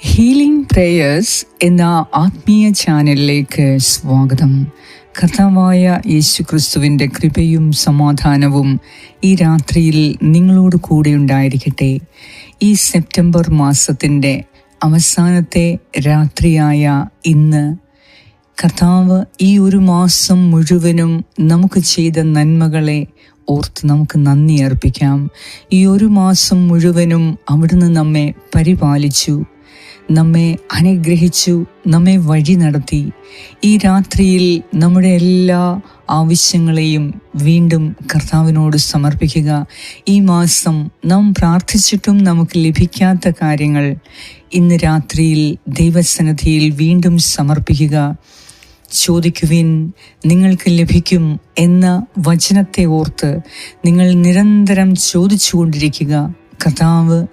Healing prayers എന്ന ആത്മീയ ചാനലിലേക്ക് സ്വാഗതം. കർത്താവായ യേശു ക്രിസ്തുവിന്റെ കൃപയും സമാധാനവും ഈ രാത്രിയിൽ നിങ്ങളോട് കൂടെ ഉണ്ടായിരിക്കട്ടെ. ഈ സെപ്റ്റംബർ മാസത്തിന്റെ അവസാനത്തെ രാത്രിയായ ഇന്ന് കർത്താവ് ഈ ഒരു മാസം മുഴുവനും നമുക്ക് ചെയ്ത നന്മകളെ ഓർത്ത് നമുക്ക് നന്ദി അർപ്പിക്കാം. ഈ ഒരു മാസം മുഴുവനും അവിടുന്ന് നമ്മെ പരിപാലിച്ചു. നമ്മെ അനുഗ്രഹിച്ചു നമ്മെ വഴി നടത്തി. ഈ രാത്രിയിൽ നമ്മുടെ എല്ലാ ആവശ്യങ്ങളെയും വീണ്ടും കർത്താവിനോട് സമർപ്പിക്കുക. ഈ മാസം നാം പ്രാർത്ഥിച്ചിട്ടും നമുക്ക് ലഭിക്കാത്ത കാര്യങ്ങൾ ഇന്ന് രാത്രിയിൽ ദൈവസന്നിധിയിൽ വീണ്ടും സമർപ്പിക്കുക. ചോദിക്കുവിൻ നിങ്ങൾക്ക് ലഭിക്കും എന്ന വചനത്തെ ഓർത്ത് നിങ്ങൾ നിരന്തരം ചോദിച്ചുകൊണ്ടിരിക്കുക. കർത്താവ്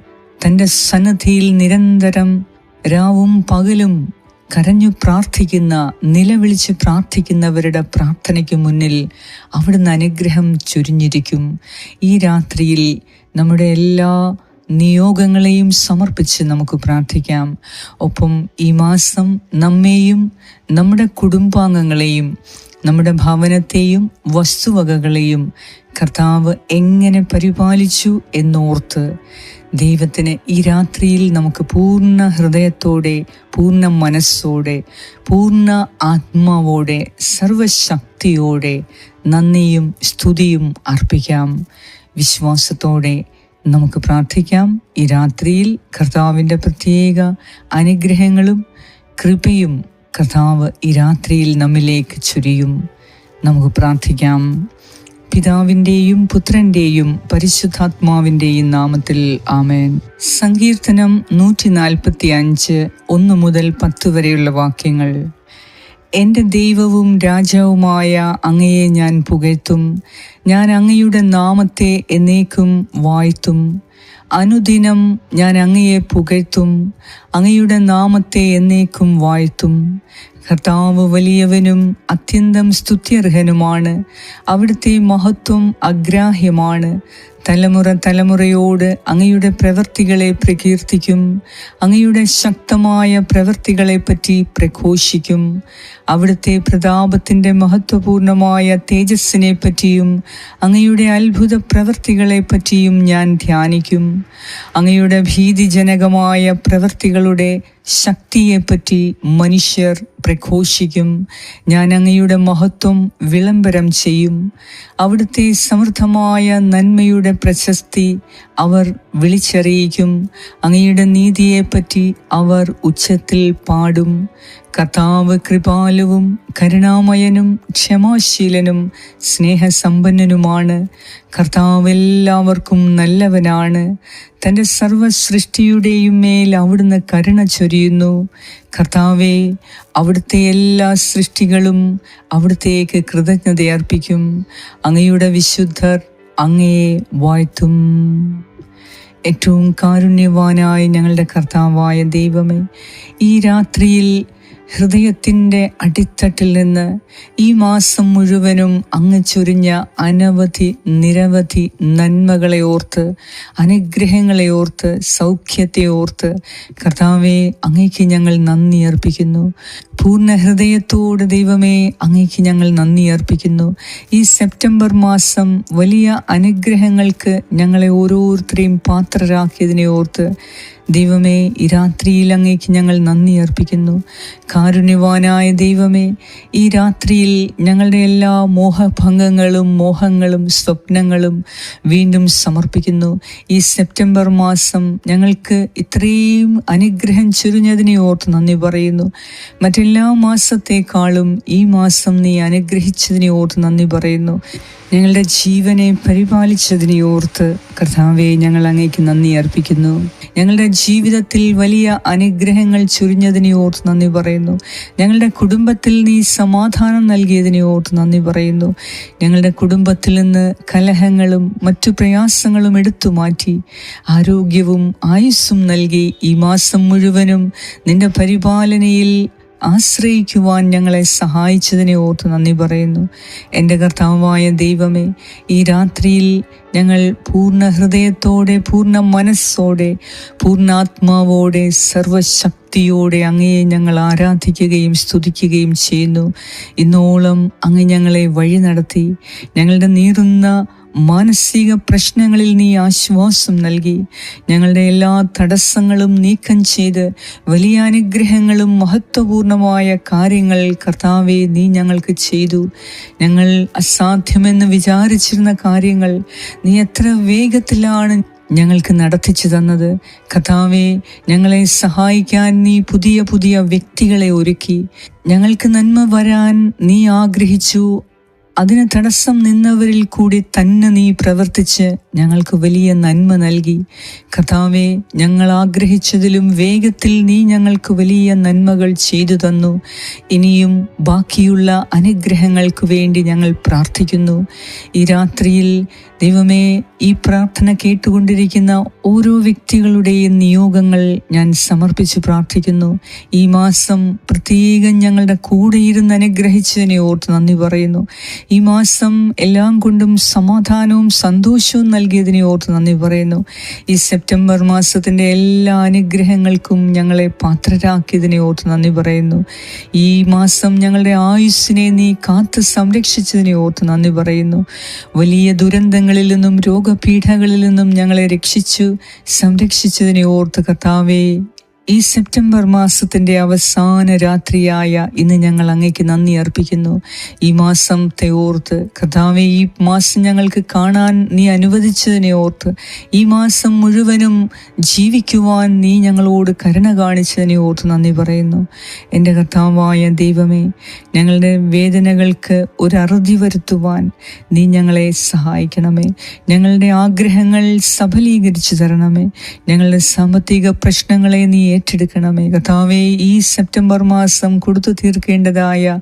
തന്റെ സന്നദ്ധിയിൽ നിരന്തരം രാവും പകലും കരഞ്ഞു പ്രാർത്ഥിക്കുന്ന നിലവിളിച്ച് പ്രാർത്ഥിക്കുന്നവരുടെ പ്രാർത്ഥനയ്ക്ക് മുന്നിൽ അവിടുന്ന് അനുഗ്രഹം ചുരിഞ്ഞിരിക്കും. ഈ രാത്രിയിൽ നമ്മുടെ എല്ലാ നിയോഗങ്ങളെയും സമർപ്പിച്ച് നമുക്ക് പ്രാർത്ഥിക്കാം. ഒപ്പം ഈ മാസം നമ്മെയും നമ്മുടെ കുടുംബാംഗങ്ങളെയും നമ്മുടെ ഭവനത്തെയും വസ്തുവകകളെയും കർത്താവ് എങ്ങനെ പരിപാലിച്ചു എന്നോർത്ത് ദൈവത്തിന് ഈ രാത്രിയിൽ നമുക്ക് പൂർണ ഹൃദയത്തോടെ പൂർണ മനസ്സോടെ പൂർണ ആത്മാവോടെ സർവശക്തിയോടെ നന്ദിയും സ്തുതിയും അർപ്പിക്കാം. വിശ്വാസത്തോടെ നമുക്ക് പ്രാർത്ഥിക്കാം. ഈ രാത്രിയിൽ കർത്താവിന്റെ പ്രത്യേക അനുഗ്രഹങ്ങളും കൃപയും കർത്താവ് ഈ രാത്രിയിൽ നമ്മിലേക്ക് ചുരിയും. നമുക്ക് പ്രാർത്ഥിക്കാം. പിതാവിന്റെയും പുത്രന്റെയും പരിശുദ്ധാത്മാവിന്റെയും നാമത്തിൽ ആമേൻ. സങ്കീർത്തനം നൂറ്റി നാൽപ്പത്തി അഞ്ച് ഒന്ന് മുതൽ പത്ത് വരെയുള്ള വാക്യങ്ങൾ. എന്റെ ദൈവവും രാജാവുമായ അങ്ങയെ ഞാൻ പുകഴ്ത്തും. ഞാൻ അങ്ങയുടെ നാമത്തെ എന്നേക്കും വാഴ്ത്തും. അനുദിനം ഞാൻ അങ്ങയെ പുകഴ്ത്തും അങ്ങയുടെ നാമത്തെ എന്നേക്കും വാഴ്ത്തും. കർത്താവ് വലിയവനും അത്യന്തം സ്തുത്യർഹനുമാണ് അവിടുത്തെ മഹത്വം അഗ്രാഹ്യമാണ്. തലമുറ തലമുറയോട് അങ്ങയുടെ പ്രവൃത്തികളെ പ്രകീർത്തിക്കും അങ്ങയുടെ ശക്തമായ പ്രവൃത്തികളെപ്പറ്റി പ്രഘോഷിക്കും. അവിടുത്തെ പ്രതാപത്തിന്റെ മഹത്വപൂർണമായ തേജസ്സിനെ പറ്റിയും അങ്ങയുടെ അത്ഭുത പ്രവൃത്തികളെപ്പറ്റിയും ഞാൻ ധ്യാനിക്കും. അങ്ങയുടെ ഭീതിജനകമായ പ്രവൃത്തികളുടെ ശക്തിയെപ്പറ്റി മനുഷ്യർ പ്രഘോഷിക്കും. ഞാൻ അങ്ങയുടെ മഹത്വം വിളംബരം ചെയ്യും. അവിടുത്തെ സമൃദ്ധമായ നന്മയുടെ പ്രശസ്തി അവർ വിളിച്ചറിയിക്കും. അങ്ങയുടെ നീതിയെപ്പറ്റി അവർ ഉച്ചത്തിൽ പാടും. കർത്താവ് കൃപാലുവും കരുണാമയനും ക്ഷമാശീലനും സ്നേഹസമ്പന്നനുമാണ്. കർത്താവ് എല്ലാവർക്കും നല്ലവനാണ്. തന്റെ സർവ സൃഷ്ടിയുടെയും മേൽ അവിടുന്ന് കരുണ ചൊരിയുന്നു. കർത്താവെ അവിടുത്തെ എല്ലാ സൃഷ്ടികളും അവിടുത്തേക്ക് കൃതജ്ഞതയർപ്പിക്കും. അങ്ങയുടെ വിശുദ്ധർ അങ്ങയെ വാഴ്ത്തും. ഏറ്റവും കാരുണ്യവാനായ ഞങ്ങളുടെ കർത്താവായ ദൈവമേ ഈ രാത്രിയിൽ ഹൃദയത്തിന്റെ അടിത്തട്ടിൽ നിന്ന് ഈ മാസം മുഴുവനും അങ്ങ് ചൊരിഞ്ഞ അനവധി നിരവധി നന്മകളെ ഓർത്ത് അനുഗ്രഹങ്ങളെ ഓർത്ത് സൗഖ്യത്തെ ഓർത്ത് കർത്താവെ അങ്ങേക്ക് ഞങ്ങൾ നന്ദി അർപ്പിക്കുന്നു. പൂർണ ഹൃദയത്തോട് ദൈവമേ അങ്ങേക്ക് ഞങ്ങൾ നന്ദി അർപ്പിക്കുന്നു. ഈ സെപ്റ്റംബർ മാസം വലിയ അനുഗ്രഹങ്ങൾക്ക് ഞങ്ങളെ ഓരോരുത്തരെയും പാത്രരാക്കിയതിനെ ഓർത്ത് ദൈവമേ ഈ രാത്രിയിൽ അങ്ങേക്ക് ഞങ്ങൾ നന്ദി അർപ്പിക്കുന്നു. കാരുണ്യവാനായ ദൈവമേ ഈ രാത്രിയിൽ ഞങ്ങളുടെ എല്ലാ മോഹഭംഗങ്ങളും മോഹങ്ങളും സ്വപ്നങ്ങളും വീണ്ടും സമർപ്പിക്കുന്നു. ഈ സെപ്റ്റംബർ മാസം ഞങ്ങൾക്ക് ഇത്രയും അനുഗ്രഹം ചുരുങ്ങിയതിനെ ഓർത്ത് നന്ദി പറയുന്നു. മറ്റെല്ലാ മാസത്തേക്കാളും ഈ മാസം നീ അനുഗ്രഹിച്ചതിനെ ഓർത്ത് നന്ദി പറയുന്നു. ഞങ്ങളുടെ ജീവനെ പരിപാലിച്ചതിനെ ഓർത്ത് കർത്താവെ ഞങ്ങൾ അങ്ങേക്ക് നന്ദി അർപ്പിക്കുന്നു. ഞങ്ങളുടെ ജീവിതത്തിൽ വലിയ അനുഗ്രഹങ്ങൾ ചുരിഞ്ഞതിനെ ഓർത്ത് നന്ദി പറയുന്നു. ഞങ്ങളുടെ കുടുംബത്തിൽ നീ സമാധാനം നൽകിയതിനെ ഓർത്ത് നന്ദി പറയുന്നു. ഞങ്ങളുടെ കുടുംബത്തിൽ നിന്ന് കലഹങ്ങളും മറ്റു പ്രയാസങ്ങളും എടുത്തു മാറ്റി ആരോഗ്യവും ആയുസ്സും നൽകി ഈ മാസം മുഴുവനും നിന്റെ പരിപാലനയിൽ ആശ്രയിക്കുവാൻ ഞങ്ങളെ സഹായിച്ചതിനെ ഓർത്ത് നന്ദി പറയുന്നു. എന്റെ കർത്താവായ ദൈവമേ ഈ രാത്രിയിൽ ഞങ്ങൾ പൂർണ ഹൃദയത്തോടെ പൂർണ മനസ്സോടെ പൂർണാത്മാവോടെ സർവശക്തിയോടെ അങ്ങയെ ഞങ്ങൾ ആരാധിക്കുകയും സ്തുതിക്കുകയും ചെയ്യുന്നു. ഇന്നോളം അങ്ങ് ഞങ്ങളെ വഴി നടത്തി ഞങ്ങളുടെ നീറുന്ന മാനസിക പ്രശ്നങ്ങളിൽ നീ ആശ്വാസം നൽകി. ഞങ്ങളുടെ എല്ലാ തടസ്സങ്ങളും നീക്കം ചെയ്ത് വലിയ അനുഗ്രഹങ്ങളും മഹത്വപൂർണമായ കാര്യങ്ങൾ കർത്താവെ നീ ഞങ്ങൾക്ക് ചെയ്തു. ഞങ്ങൾ അസാധ്യമെന്ന് വിചാരിച്ചിരുന്ന കാര്യങ്ങൾ നീ എത്ര വേഗത്തിലാണ് ഞങ്ങൾക്ക് നടത്തിച്ചു തന്നത്. കഥാവെ ഞങ്ങളെ സഹായിക്കാൻ നീ പുതിയ പുതിയ വ്യക്തികളെ ഒരുക്കി. ഞങ്ങൾക്ക് നന്മ വരാൻ നീ ആഗ്രഹിച്ചു. അതിന് തടസ്സം നിന്നവരിൽ കൂടി തന്നെ നീ പ്രവർത്തിച്ച് ഞങ്ങൾക്ക് വലിയ നന്മ നൽകി. കഥാവെ ഞങ്ങൾ ആഗ്രഹിച്ചതിലും വേഗത്തിൽ നീ ഞങ്ങൾക്ക് വലിയ നന്മകൾ ചെയ്തു തന്നു. ഇനിയും ബാക്കിയുള്ള അനുഗ്രഹങ്ങൾക്ക് വേണ്ടി ഞങ്ങൾ പ്രാർത്ഥിക്കുന്നു. ഈ രാത്രിയിൽ ദൈവമേ ഈ പ്രാർത്ഥന കേട്ടുകൊണ്ടിരിക്കുന്ന ഓരോ വ്യക്തികളുടെയും നിയോഗങ്ങൾ ഞാൻ സമർപ്പിച്ച് പ്രാർത്ഥിക്കുന്നു. ഈ മാസം പ്രത്യേകം ഞങ്ങളുടെ കൂടെ ഇരുന്ന് അനുഗ്രഹിച്ചതിനെ ഓർത്ത് നന്ദി പറയുന്നു. ഈ മാസം എല്ലാം കൊണ്ടും സമാധാനവും സന്തോഷവും നൽകിയതിനെ ഓർത്ത് നന്ദി പറയുന്നു. ഈ സെപ്റ്റംബർ മാസത്തിന്റെ എല്ലാ അനുഗ്രഹങ്ങൾക്കും ഞങ്ങളെ പാത്രരാക്കിയതിനെ ഓർത്ത് നന്ദി പറയുന്നു. ഈ മാസം ഞങ്ങളുടെ ആയുസ്സിനെ നീ കാത്ത് സംരക്ഷിച്ചതിനെ ഓർത്ത് നന്ദി പറയുന്നു. വലിയ ദുരന്തങ്ങളിൽ നിന്നും രോഗപീഠകളിൽ നിന്നും ഞങ്ങളെ രക്ഷിച്ചു സംരക്ഷിച്ചതിനെ ഓർത്ത് കർത്താവേ. ഈ സെപ്റ്റംബർ മാസത്തിന്റെ അവസാന രാത്രിയായ ഇന്ന് ഞങ്ങൾ അങ്ങേക്ക് നന്ദി അർപ്പിക്കുന്നു. ഈ മാസം ഓർത്ത് കഥാവെ ഈ മാസം ഞങ്ങൾക്ക് കാണാൻ നീ അനുവദിച്ചതിനെ ഓർത്ത് ഈ മാസം മുഴുവനും ജീവിക്കുവാൻ നീ ഞങ്ങളോട് കരുണ കാണിച്ചതിനെ ഓർത്ത് നന്ദി പറയുന്നു. എന്റെ കർത്താവായ ദൈവമേ ഞങ്ങളുടെ വേദനകൾക്ക് ഒരറുതി വരുത്തുവാൻ നീ ഞങ്ങളെ സഹായിക്കണമേ. ഞങ്ങളുടെ ആഗ്രഹങ്ങൾ സഫലീകരിച്ചു തരണമേ. ഞങ്ങളുടെ സാമ്പത്തിക പ്രശ്നങ്ങളെ നീ ഏറ്റെടുക്കണമേ കഥാവേ ഈ സെപ്റ്റംബർ മാസം കൊടുത്തു തീർക്കേണ്ടതായ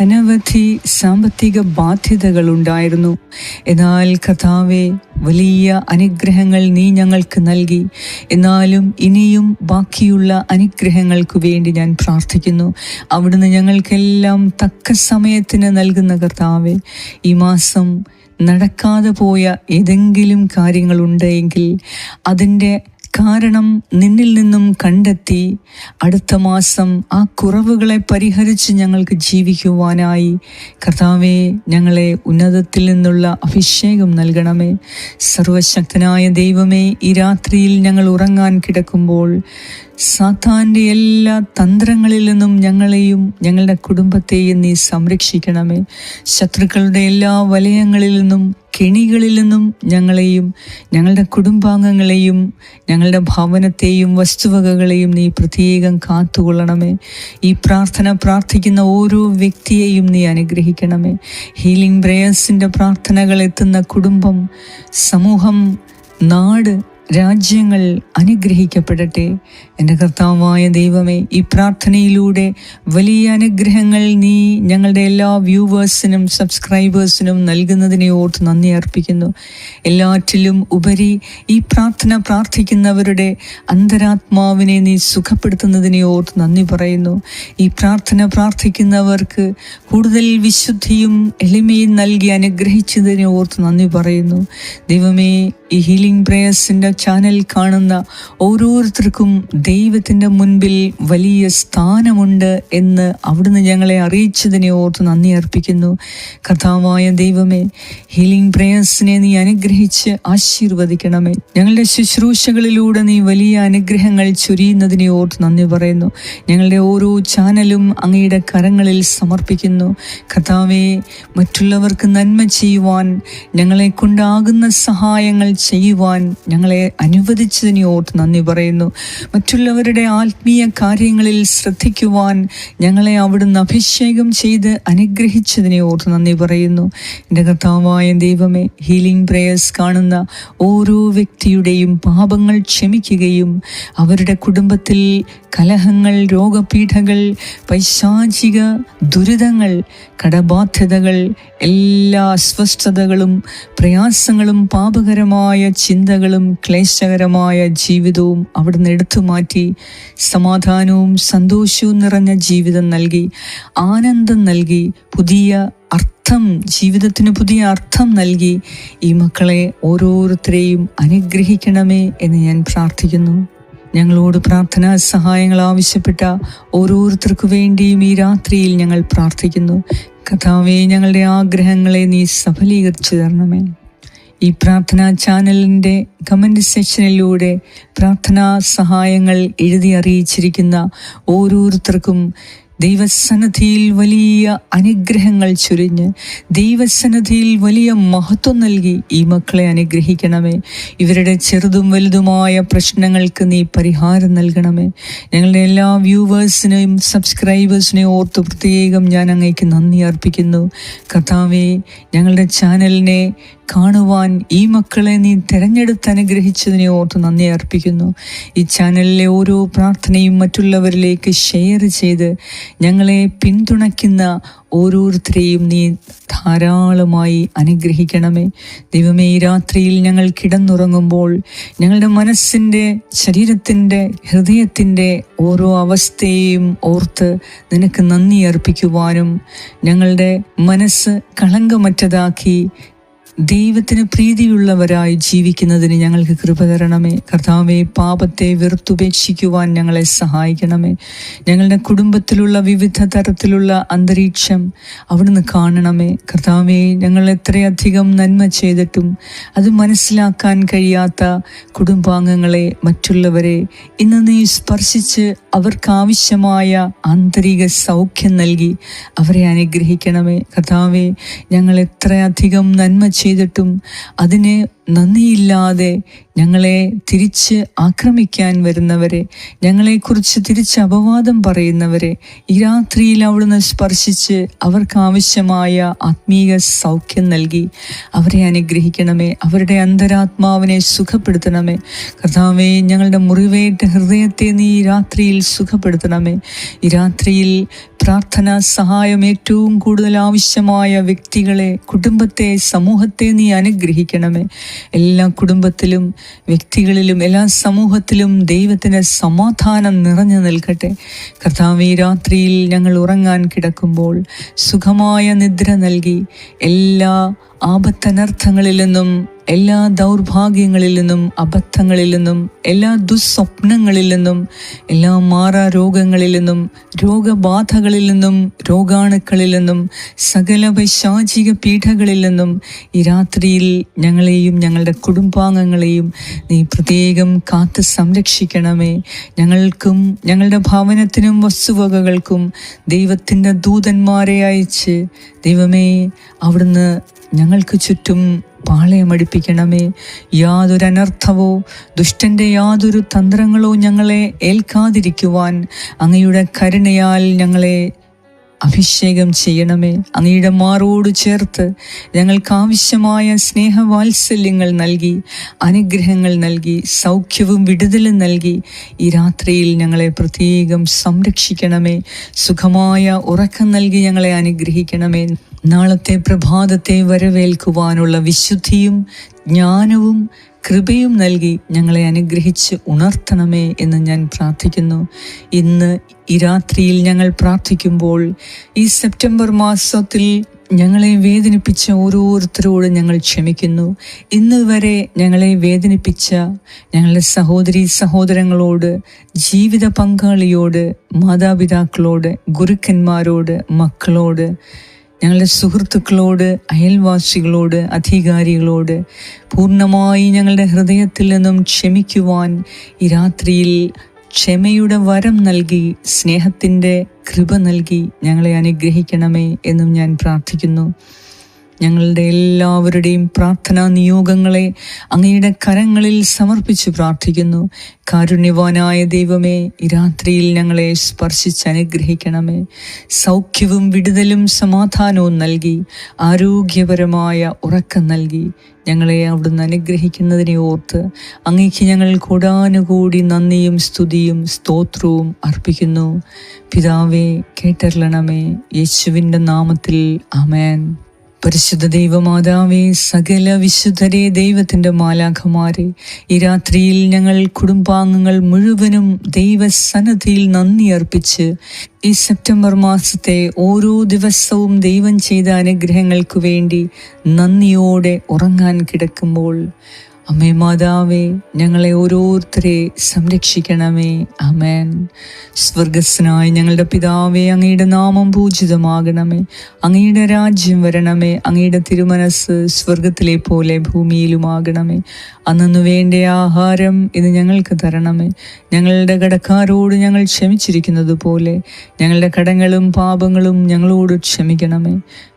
അനവധി സാമ്പത്തിക ബാധ്യതകൾ ഉണ്ടായിരുന്നു. എന്നാൽ കഥാവെ വലിയ അനുഗ്രഹങ്ങൾ നീ ഞങ്ങൾക്ക് നൽകി. എന്നാലും ഇനിയും ബാക്കിയുള്ള അനുഗ്രഹങ്ങൾക്ക് വേണ്ടി ഞാൻ പ്രാർത്ഥിക്കുന്നു. അവിടുന്ന് ഞങ്ങൾക്കെല്ലാം തക്ക സമയത്തിന് നൽകുന്ന കർത്താവെ ഈ മാസം നടക്കാതെ പോയ ഏതെങ്കിലും കാര്യങ്ങളുണ്ടെങ്കിൽ അതിന്റെ കാരണം നിന്നിൽ നിന്നും കണ്ടെത്തി അടുത്ത മാസം ആ കുറവുകളെ പരിഹരിച്ച് ഞങ്ങൾക്ക് ജീവിക്കുവാനായി. കർത്താവെ ഞങ്ങളെ ഉന്നതത്തിൽ നിന്നുള്ള അഭിഷേകം നൽകണമേ. സർവശക്തനായ ദൈവമേ ഈ രാത്രിയിൽ ഞങ്ങൾ ഉറങ്ങാൻ കിടക്കുമ്പോൾ സാത്താന്റെ എല്ലാ തന്ത്രങ്ങളിൽ നിന്നും ഞങ്ങളെയും ഞങ്ങളുടെ കുടുംബത്തെയും നീ സംരക്ഷിക്കണമേ. ശത്രുക്കളുടെ എല്ലാ വലയങ്ങളിൽ നിന്നും കെണികളിൽ നിന്നും ഞങ്ങളെയും ഞങ്ങളുടെ കുടുംബാംഗങ്ങളെയും ഞങ്ങളുടെ ഭവനത്തെയും വസ്തുവകകളെയും നീ പ്രത്യേകം കാത്തുകൊള്ളണമേ. ഈ പ്രാർത്ഥന പ്രാർത്ഥിക്കുന്ന ഓരോ വ്യക്തിയെയും നീ അനുഗ്രഹിക്കണമേ. ഹീലിംഗ് പ്രേയേഴ്സിന്റെ പ്രാർത്ഥനകൾ എത്തുന്ന കുടുംബം സമൂഹം നാട് രാജ്യങ്ങൾ അനുഗ്രഹിക്കപ്പെടട്ടെ. എന്റെ കർത്താവായ ദൈവമേ ഈ പ്രാർത്ഥനയിലൂടെ വലിയ അനുഗ്രഹങ്ങൾ നീ ഞങ്ങളുടെ എല്ലാ വ്യൂവേഴ്സിനും സബ്സ്ക്രൈബേഴ്സിനും നൽകുന്നതിനെ ഓർത്ത് നന്ദി അർപ്പിക്കുന്നു. എല്ലാറ്റിലും ഉപരി ഈ പ്രാർത്ഥന പ്രാർത്ഥിക്കുന്നവരുടെ അന്തരാത്മാവിനെ നീ സുഖപ്പെടുത്തുന്നതിനെ ഓർത്ത് നന്ദി പറയുന്നു. ഈ പ്രാർത്ഥന പ്രാർത്ഥിക്കുന്നവർക്ക് കൂടുതൽ വിശുദ്ധിയും എളിമയും നൽകി അനുഗ്രഹിച്ചതിനെ ഓർത്ത് നന്ദി പറയുന്നു. ദൈവമേ ഈ ഹീലിംഗ് പ്രേയേഴ്സിന്റെ ചാനൽ കാണുന്ന ഓരോരുത്തർക്കും ദൈവത്തിന്റെ മുൻപിൽ വലിയ സ്ഥാനമുണ്ട് എന്ന് അവിടുന്ന് ഞങ്ങളെ അറിയിച്ചതിനെ ഓർത്ത് നന്ദി അർപ്പിക്കുന്നു. കഥാവായ ദൈവമേ ഹീലിംഗ് പ്രേയേഴ്സിനെ നീ അനുഗ്രഹിച്ച് ആശീർവദിക്കണമേ. ഞങ്ങളുടെ ശുശ്രൂഷകളിലൂടെ നീ വലിയ അനുഗ്രഹങ്ങൾ ചൊരിയുന്നതിനെ ഓർത്ത് നന്ദി പറയുന്നു. ഞങ്ങളുടെ ഓരോ ചാനലും അങ്ങയുടെ കരങ്ങളിൽ സമർപ്പിക്കുന്നു. കഥാവെ മറ്റുള്ളവർക്ക് നന്മ ചെയ്യുവാൻ ഞങ്ങളെ കൊണ്ടാകുന്ന സഹായങ്ങൾ ചെയ്യുവാൻ ഞങ്ങളെ അനുവദിച്ചതിനെ ഓർത്ത് നന്ദി പറയുന്നു. മറ്റുള്ളവരുടെ ആത്മീയ കാര്യങ്ങളിൽ ശ്രദ്ധിക്കുവാൻ ഞങ്ങളെ അവിടുന്ന് അഭിഷേകം ചെയ്ത് അനുഗ്രഹിച്ചതിനെ ഓർത്ത് നന്ദി പറയുന്നു. എന്റെ കർത്താവായ ദൈവമേ ഹീലിംഗ് പ്രേയേഴ്സ് കാണുന്ന ഓരോ വ്യക്തിയുടെയും പാപങ്ങൾ ക്ഷമിക്കുകയും അവരുടെ കുടുംബത്തിൽ കലഹങ്ങൾ രോഗപീഠകൾ പൈശാചിക ദുരിതങ്ങൾ കടബാധ്യതകൾ എല്ലാ അസ്വസ്ഥതകളും പ്രയാസങ്ങളും പാപകരമായ ചിന്തകളും ക്ലേശകരമായ ജീവിതവും അവിടുന്ന് എടുത്തു മാറ്റി സമാധാനവും സന്തോഷവും നിറഞ്ഞ ജീവിതം നൽകി ആനന്ദം നൽകി പുതിയ അർത്ഥം ജീവിതത്തിന് പുതിയ അർത്ഥം നൽകി ഈ മക്കളെ ഓരോരുത്തരെയും അനുഗ്രഹിക്കണമേ എന്ന് ഞാൻ പ്രാർത്ഥിക്കുന്നു. ഞങ്ങളോട് പ്രാർത്ഥനാ സഹായങ്ങൾ ആവശ്യപ്പെട്ട ഓരോരുത്തർക്കു വേണ്ടിയും ഈ രാത്രിയിൽ ഞങ്ങൾ പ്രാർത്ഥിക്കുന്നു. കഥാവേ ഞങ്ങളുടെ ആഗ്രഹങ്ങളെ നീ സഫലീകരിച്ചു തരണമേ. ഈ പ്രാർത്ഥനാ ചാനലിന്റെ കമന്റ് സെക്ഷനിലൂടെ പ്രാർത്ഥനാ സഹായങ്ങൾ എഴുതി അറിയിച്ചിരിക്കുന്ന ഓരോരുത്തർക്കും ദൈവസന്നദ്ധിയിൽ വലിയ അനുഗ്രഹങ്ങൾ ചൊരിഞ്ഞ് ദൈവസന്നദ്ധിയിൽ വലിയ മഹത്വം നൽകി ഈ മക്കളെ അനുഗ്രഹിക്കണമേ. ഇവരുടെ ചെറുതും വലുതുമായ പ്രശ്നങ്ങൾക്ക് നീ പരിഹാരം നൽകണമേ. ഞങ്ങളുടെ എല്ലാ വ്യൂവേഴ്സിനെയും സബ്സ്ക്രൈബേഴ്സിനെയും ഓർത്ത് പ്രത്യേകം ഞാൻ അങ്ങേക്ക് നന്ദി അർപ്പിക്കുന്നു. കഥാവേ ഞങ്ങളുടെ ചാനലിനെ കാണുവാൻ ഈ മക്കളെ നീ തിരഞ്ഞെടുത്ത് അനുഗ്രഹിച്ചതിനെ ഓർത്ത് നന്ദി അർപ്പിക്കുന്നു. ഈ ചാനലിലെ ഓരോ പ്രാർത്ഥനയും മറ്റുള്ളവരിലേക്ക് ഷെയർ ചെയ്ത് ഞങ്ങളെ പിന്തുണയ്ക്കുന്ന ഓരോരുത്തരെയും നീ ധാരാളമായി അനുഗ്രഹിക്കണമേ. ദൈവമേ ഈ രാത്രിയിൽ ഞങ്ങൾ കിടന്നുറങ്ങുമ്പോൾ ഞങ്ങളുടെ മനസ്സിന്റെ ശരീരത്തിന്റെ ഹൃദയത്തിന്റെ ഓരോ അവസ്ഥയെയും ഓർത്ത് നിനക്ക് നന്ദി അർപ്പിക്കുവാനും ഞങ്ങളുടെ മനസ്സ് കളങ്കമറ്റതാക്കി ദൈവത്തിന് പ്രീതിയുള്ളവരായി ജീവിക്കുന്നതിന് ഞങ്ങൾക്ക് കൃപ തരണമേ. കർത്താവെ പാപത്തെ വെറുത്തുപേക്ഷിക്കുവാൻ ഞങ്ങളെ സഹായിക്കണമേ. ഞങ്ങളുടെ കുടുംബത്തിലുള്ള വിവിധ തരത്തിലുള്ള അന്തരീക്ഷം അവിടുന്ന് കാണണമേ. കർത്താവെ ഞങ്ങൾ എത്രയധികം നന്മ ചെയ്തിട്ടും അത് മനസ്സിലാക്കാൻ കഴിയാത്ത കുടുംബാംഗങ്ങളെ മറ്റുള്ളവരെ ഇന്ന് നീ സ്പർശിച്ച് അവർക്കാവശ്യമായ ആന്തരിക സൗഖ്യം നൽകി അവരെ അനുഗ്രഹിക്കണമേ. കർത്താവെ ഞങ്ങൾ എത്രയധികം നന്മ ചെയ്തിട്ടും അതിന് നന്ദിയില്ലാതെ ഞങ്ങളെ തിരിച്ച് ആക്രമിക്കാൻ വരുന്നവരെ ഞങ്ങളെക്കുറിച്ച് തിരിച്ച് അപവാദം പറയുന്നവരെ ഈ രാത്രിയിൽ അവിടുന്ന് സ്പർശിച്ച് അവർക്കാവശ്യമായ ആത്മീയ സൗഖ്യം നൽകി അവരെ അനുഗ്രഹിക്കണമേ അവരുടെ അന്തരാത്മാവിനെ സുഖപ്പെടുത്തണമേ. കർത്താവേ ഞങ്ങളുടെ മുറിവേറ്റ ഹൃദയത്തെ നീ ഈ രാത്രിയിൽ സുഖപ്പെടുത്തണമേ. ഈ രാത്രിയിൽ പ്രാർത്ഥന സഹായം ഏറ്റവും കൂടുതൽ ആവശ്യമായ വ്യക്തികളെ കുടുംബത്തെ സമൂഹത്തെ നീ അനുഗ്രഹിക്കണമേ. എല്ലാ കുടുംബത്തിലും വ്യക്തികളിലും എല്ലാ സമൂഹത്തിലും ദൈവത്തിന് സമാധാനം നിറഞ്ഞു നിൽക്കട്ടെ. കർത്താവ് രാത്രിയിൽ ഞങ്ങൾ ഉറങ്ങാൻ കിടക്കുമ്പോൾ സുഖമായ നിദ്ര നൽകി എല്ലാ ആപത്തനർത്ഥങ്ങളിൽ നിന്നും എല്ലാ ദൗർഭാഗ്യങ്ങളിൽ നിന്നും അബദ്ധങ്ങളിൽ നിന്നും എല്ലാ ദുസ്വപ്നങ്ങളിൽ നിന്നും എല്ലാ മാറാ രോഗങ്ങളിൽ നിന്നും രോഗബാധകളിൽ നിന്നും രോഗാണുക്കളിൽ നിന്നും സകല വൈശാചിക പീഠകളിൽ നിന്നും ഈ രാത്രിയിൽ ഞങ്ങളെയും ഞങ്ങളുടെ കുടുംബാംഗങ്ങളെയും നീ പ്രത്യേകം കാത്തു സംരക്ഷിക്കണമേ. ഞങ്ങൾക്കും ഞങ്ങളുടെ ഭവനത്തിനും വസ്തുവകകൾക്കും ദൈവത്തിന്റെ ദൂതന്മാരെ അയച്ച് ദൈവമേ അവിടുന്ന് ഞങ്ങൾക്ക് ചുറ്റും പാളയമടിപ്പിക്കണമേ യാതൊരു അനർത്ഥവോ ദുഷ്ടന്റെ യാതൊരു തന്ത്രങ്ങളോ ഞങ്ങളെ ഏൽക്കാതിരിക്കുവാൻ അങ്ങയുടെ കരുണയാൽ ഞങ്ങളെ അഭിഷേകം ചെയ്യണമേ. അങ്ങയുടെ മാറോട് ചേർത്ത് ഞങ്ങൾക്ക് ആവശ്യമായ സ്നേഹവാത്സല്യങ്ങൾ നൽകി അനുഗ്രഹങ്ങൾ നൽകി സൗഖ്യവും വിടുതലും നൽകി ഈ രാത്രിയിൽ ഞങ്ങളെ പ്രത്യേകം സംരക്ഷിക്കണമേ. സുഖമായ ഉറക്കം നൽകി ഞങ്ങളെ അനുഗ്രഹിക്കണമേ. നാളത്തെ പ്രഭാതത്തെ വരവേൽക്കുവാനുള്ള വിശുദ്ധിയും ജ്ഞാനവും കൃപയും നൽകി ഞങ്ങളെ അനുഗ്രഹിച്ച് ഉണർത്തണമേ എന്ന് ഞാൻ പ്രാർത്ഥിക്കുന്നു. ഇന്ന് ഈ രാത്രിയിൽ ഞങ്ങൾ പ്രാർത്ഥിക്കുമ്പോൾ ഈ സെപ്റ്റംബർ മാസത്തിൽ ഞങ്ങളെ വേദനിപ്പിച്ച ഓരോരുത്തരോട് ഞങ്ങൾ ക്ഷമിക്കുന്നു. ഇന്ന് വരെ ഞങ്ങളെ വേദനിപ്പിച്ച ഞങ്ങളുടെ സഹോദരി സഹോദരങ്ങളോട് ജീവിത പങ്കാളിയോട് മാതാപിതാക്കളോട് ഗുരുക്കന്മാരോട് മക്കളോട് ഞങ്ങളുടെ സുഹൃത്തുക്കളോട് അയൽവാസികളോട് അധികാരികളോട് പൂർണമായി ഞങ്ങളുടെ ഹൃദയത്തിൽ നിന്നും ക്ഷമിക്കുവാൻ ഈ രാത്രിയിൽ ക്ഷമയുടെ വരം നൽകി സ്നേഹത്തിന്റെ കൃപ നൽകി ഞങ്ങളെ അനുഗ്രഹിക്കണമേ എന്നും ഞാൻ പ്രാർത്ഥിക്കുന്നു. ഞങ്ങളുടെ എല്ലാവരുടെയും പ്രാർത്ഥനാ നിയോഗങ്ങളെ അങ്ങയുടെ കരങ്ങളിൽ സമർപ്പിച്ച് പ്രാർത്ഥിക്കുന്നു. കാരുണ്യവാനായ ദൈവമേ ഈ രാത്രിയിൽ ഞങ്ങളെ സ്പർശിച്ച് അനുഗ്രഹിക്കണമേ. സൗഖ്യവും വിടുതലും സമാധാനവും നൽകി ആരോഗ്യപരമായ ഉറക്കം നൽകി ഞങ്ങളെ അവിടുന്ന് അനുഗ്രഹിക്കുന്നതിനെ ഓർത്ത് അങ്ങേക്ക് ഞങ്ങൾ കൂടാനുകൂടി നന്ദിയും സ്തുതിയും സ്തോത്രവും അർപ്പിക്കുന്നു. പിതാവേ കേട്ടറിലണമേ യേശുവിന്റെ നാമത്തിൽ അമേൻ പരിശുദ്ധ ദൈവമാതാവേ സകല വിശുദ്ധരെ ദൈവത്തിന്റെ മാലാഖമാരെ ഈ രാത്രിയിൽ ഞങ്ങൾ കുടുംബാംഗങ്ങൾ മുഴുവനും ദൈവസന്നദ്ധിയിൽ നന്ദി അർപ്പിച്ച് ഈ സെപ്റ്റംബർ മാസത്തെ ഓരോ ദിവസവും ദൈവം ചെയ്ത അനുഗ്രഹങ്ങൾക്ക് വേണ്ടി നന്ദിയോടെ ഉറങ്ങാൻ കിടക്കുമ്പോൾ അമ്മേ മാതാവേ ഞങ്ങളെ ഓരോരുത്തരെ സംരക്ഷിക്കണമേ. അമേൻ സ്വർഗസ്നായി ഞങ്ങളുടെ പിതാവേ അങ്ങയുടെ നാമം പൂജിതമാകണമേ. അങ്ങയുടെ രാജ്യം വരണമേ. അങ്ങയുടെ തിരുമനസ് സ്വർഗത്തിലെ പോലെ ഭൂമിയിലുമാകണമേ. അന്നു വേണ്ട ആഹാരം ഇത് ഞങ്ങൾക്ക് തരണമേ. ഞങ്ങളുടെ കടക്കാരോട് ഞങ്ങൾ ക്ഷമിച്ചിരിക്കുന്നത് പോലെ ഞങ്ങളുടെ കടങ്ങളും പാപങ്ങളും ഞങ്ങളോട് ക്ഷമിക്കണമേ.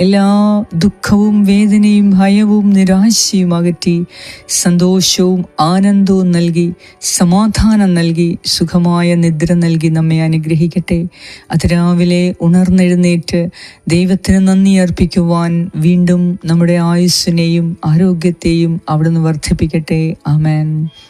എല്ലാ ദുഃഖവും വേദനയും ഭയവും നിരാശയും അകറ്റി സന്തോഷവും ആനന്ദവും നൽകി സമാധാനം നൽകി സുഖമായ നിദ്ര നൽകി നമ്മെ അനുഗ്രഹിക്കട്ടെ. അതിരാവിലെ ഉണർന്നെഴുന്നേറ്റ് ദൈവത്തിന് നന്ദി അർപ്പിക്കുവാൻ വീണ്ടും നമ്മുടെ ആയുസ്സിനെയും ആരോഗ്യത്തെയും അവിടുന്ന് വർദ്ധിപ്പിക്കട്ടെ. ആമേൻ.